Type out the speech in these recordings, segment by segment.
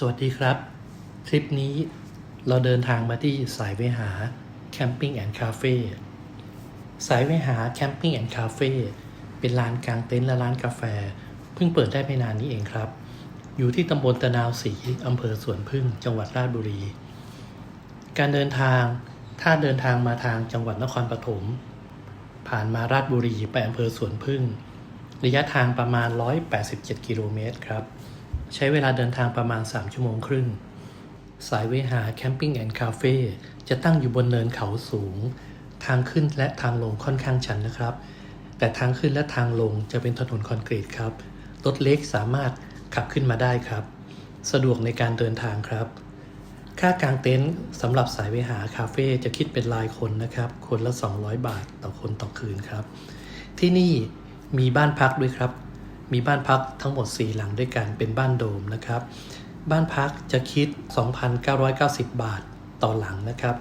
สวัสดีครับ ทริปนี้เราเดินทางมาที่สายเวหาแคมปิ้งแอนด์คาเฟ่สายเวหาแคมปิ้งแอนด์คาเฟ่เป็นลานกลางเต็นท์และร้านกาแฟ เพิ่งเปิดได้ไม่นานนี้เองครับ อยู่ที่ตำบลตะนาวศรีอำเภอสวนพึ่งจังหวัดราชบุรี การเดินทางถ้าเดินทางมาทางจังหวัดนครปฐมผ่านมาราชบุรีไปอำเภอสวนพึ่ง ระยะทางประมาณ 187 กิโลเมตรครับ ใช้เวลาเดินทางประมาณ 3 ชั่วโมงครึ่ง สายเวหาแคมปิ้งแอนด์คาเฟ่จะตั้งอยู่บนเนินเขาสูง ทางขึ้นและทางลงค่อนข้างชันนะครับ แต่ทางขึ้นและทางลงจะเป็นถนนคอนกรีตครับ รถเล็กสามารถขับขึ้นมาได้ครับ สะดวกในการเดินทางครับ ค่ากางเต็นท์สำหรับสายเวหาคาเฟ่จะคิดเป็นรายคนนะครับ คนละ 200 บาทต่อคนต่อคืนครับ ที่นี่มีบ้านพักด้วยครับ มีบ้านพักทั้งหมด 4 หลังด้วยกันเป็นบ้านโดมนะครับ บ้านพักจะคิด 2,990 บาทต่อหลังนะครับ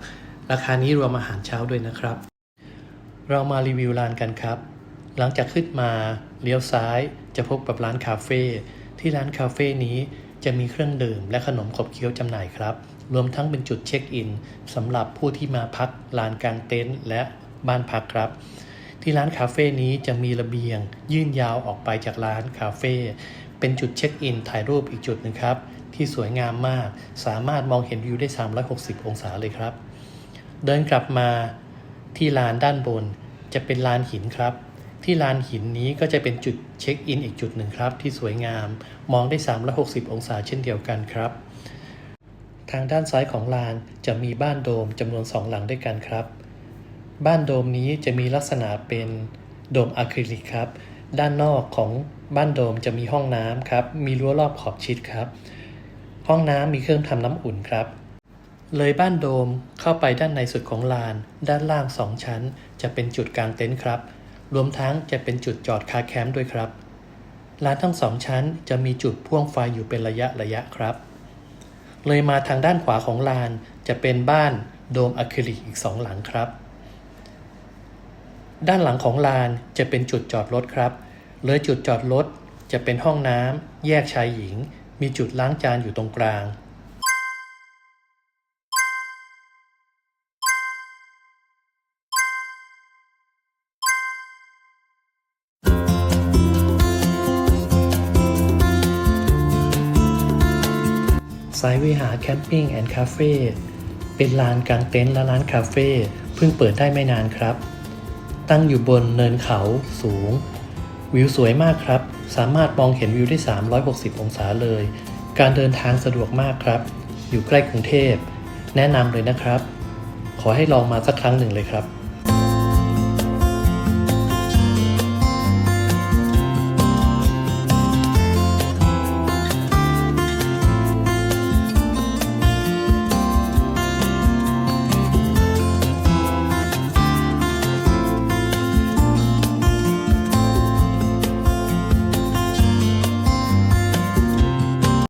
ราคานี้รวมอาหารเช้าด้วยนะครับ เรามารีวิวร้านกันครับ หลังจากขึ้นมาเลี้ยวซ้ายจะพบกับร้านคาเฟ่ที่ร้านคาเฟ่นี้จะมีเครื่องดื่มและขนมขบเคี้ยวจำหน่ายครับ รวมทั้งเป็นจุดเช็คอินสำหรับผู้ที่มาพักลานกลางเต็นท์และบ้านพักครับ ที่ร้านคาเฟ่นี้จะมีระเบียง ยื่นยาวออกไปจากร้านคาเฟ่เป็นจุดเช็คอินถ่ายรูปอีกจุดหนึ่งครับ ที่สวยงามมาก สามารถมองเห็นวิวได้ 360 องศาเลยครับ เดินกลับมาที่ลานด้านบนจะเป็นลานหินครับ ที่ลานหินนี้ก็จะเป็นจุดเช็คอินอีกจุดหนึ่งครับ ที่สวยงามมองได้ 360 องศาเช่นเดียวกันครับ ทางด้านซ้ายของลานจะมีบ้านโดมจำนวนสองหลังด้วยกันครับ บ้านโดมนี้จะมีลักษณะเป็นโดมอะคริลิกครับ ด้านนอกของบ้านโดมจะมีห้องน้ำครับ มีรั้วรอบขอบชิดครับ ห้องน้ำมีเครื่องทำน้ำอุ่นครับ เลยบ้านโดมเข้าไปด้านในสุดของลาน ด้านล่างสองชั้น จะเป็นจุดกลางเต็นท์ครับ รวมทั้งจะเป็นจุดจอดคาร์แคมป์ด้วยครับลานทั้งสองชั้นจะมีจุดพ่วงไฟอยู่เป็นระยะระยะครับ เลยมาทางด้านขวาของลานจะเป็นบ้านโดมอะคริลิกอีกสองหลังครับ ด้านหลังของลานจะเป็นจุดจอดรถครับ เลยจุดจอดรถจะเป็นห้องน้ำแยกชายหญิง มีจุดล้างจานอยู่ตรงกลาง สายวิหารแคมปิ้งแอนด์คาเฟ่เป็นลานกลางเต็นท์และร้านคาเฟ่เพิ่งเปิดได้ไม่นานครับ ตั้งอยู่บนเนินเขาสูง วิวสวยมากครับ สามารถมองเห็นวิวได้ 360 องศาเลย การเดินทางสะดวกมากครับ อยู่ใกล้กรุงเทพ แนะนำเลยนะครับ ขอให้ลองมาสักครั้งหนึ่งเลยครับ